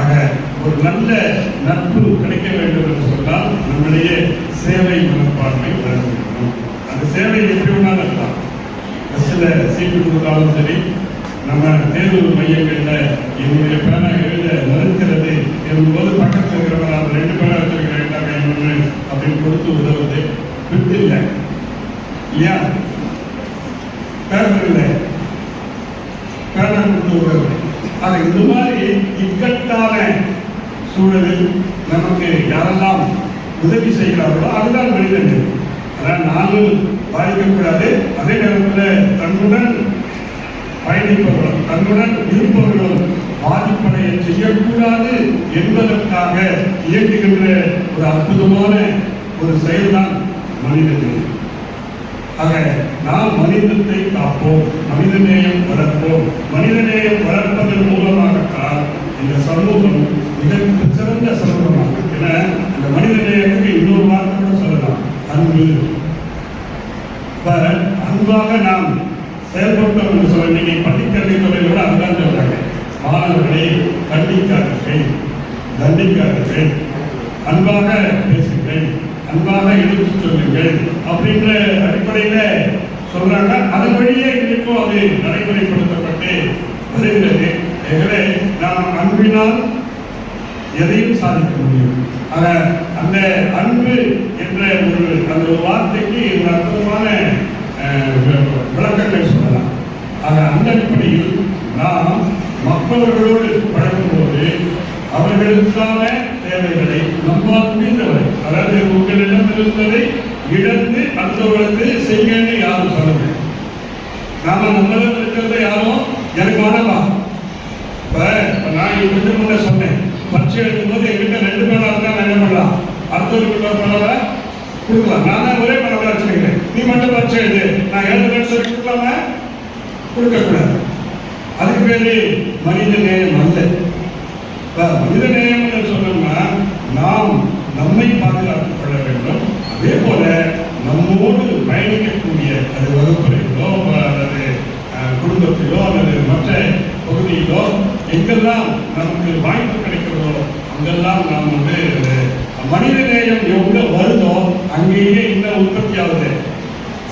ஆக ஒரு நல்ல நட்பு கிடைக்க வேண்டும் என்று சொன்னால் நம்முடைய சேவை மனப்பான்மை வர வேண்டும். அந்த சேவை எப்படி வேணாலும் இருக்கலாம் பஸ்ஸில் சீட்டு கொடுத்தாலும் சரி நம்ம தேர்வு மையங்களில் என்னுடைய பேனா எழுத மறுக்கிறது என்பது பக்கத்தில் இருக்கிறவங்க நான் ரெண்டு பேனா வச்சிருக்கிறேன் இன்னொன்று அப்படின்னு கொடுத்து உதவுது விட்டு இல்லை. இல்லையா? பேப்பர் இல்லை. பேனா கொடுத்து உதவுது ஆக இந்த மாதிரி இக்கட்டான சூழலில் நமக்கு யாரெல்லாம் உதவி செய்கிறார்களோ அதுதான் மனிதன் அதான் நானும் பாதிக்கக்கூடாது. அதே நேரத்தில் தன்னுடன் பயணிப்பவர்களும் தன்னுடன் இருப்பவர்களும் பாதிப்படைய செய்யக்கூடாது என்பதற்காக இயக்குகின்ற ஒரு அற்புதமான ஒரு செயல்தான் மனிதன் ஆக நாம் மனிதத்தை காப்போம் மனிதநேயம் வளர்ப்போம் மனிதநேயம் வளர் இந்த சமூகம் மிக சிறந்த சமூகமாகும். என இந்த மனிதநேயத்துக்கு இன்னொரு வார்த்தை கூட சொல்லலாம். அன்பு. அன்பாக நாம் செயல்பட்டோம் என்று சொல்ல நீங்கள் பள்ளிக்கல்வி துறையோட அதுதான் சொல்றாங்க. மாணவர்களை கண்டிக்காதீர்கள். தண்டிக்காதீர்கள் அன்பாக பேசுங்கள். அன்பாக எடுத்து சொல்லுங்கள். அப்படின்ற அடிப்படையில சொல்றாங்க. அதன் வழியே இன்றைக்கும் அது நடைமுறைப்படுத்தப்பட்டு வருகிறது. நாம் அன்பினால் எதையும் சாதிக்க முடியும். ஆக அந்த அன்பு என்ற ஒரு அந்த ஒரு வார்த்தைக்கு ஒரு அற்புதமான விளக்கங்கள் சொல்லலாம். ஆக அந்த அடிப்படையில் நாம் மற்றவர்களோடு பழகும்போது அவர்களுக்கான தேவைகளை நம்மால் முடிந்தவரை அதாவது உங்களிடம் இருந்ததை இழந்து அடுத்தவர்களுக்கு செய்யன்னு யாரும் சொல்லுங்க நாம நம்மளிடம் இருக்கிறத யாரும் எனக்கு வேணாமா இப்ப நான் இப்ப முன்ன சொன்னேன். பரீட்சை எழுதும்போது எங்கிட்ட ரெண்டு பேரா இருந்தா நான் என்ன பண்ணலாம். அடுத்தவருக்கு ஒரு கொடுக்கலாம். நான் தான் ஒரே பணவை வச்சுக்கிறேன் நீ மட்டும் பரீட்சை எழுது. நான் எழுதுறேன்னு சொல்லி கொடுக்கலாமா? கொடுக்கக்கூடாது. அதுக்கு பேரு மனித நேயம் அல்ல. மனித நேயம் எங்கெல்லாம் நமக்கு வாய்ப்பு கிடைக்கிறதோ அங்கெல்லாம் நாம் வந்து மனித நேயம் எவ்வளோ வருதோ அங்கேயே இன்னும் உற்பத்தி ஆகுது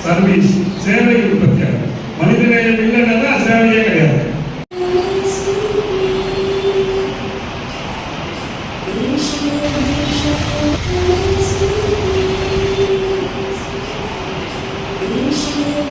சர்வீஸ் சேவை உற்பத்தி ஆகுது மனித நேயம் இல்லைன்னா சேவையே கிடையாது.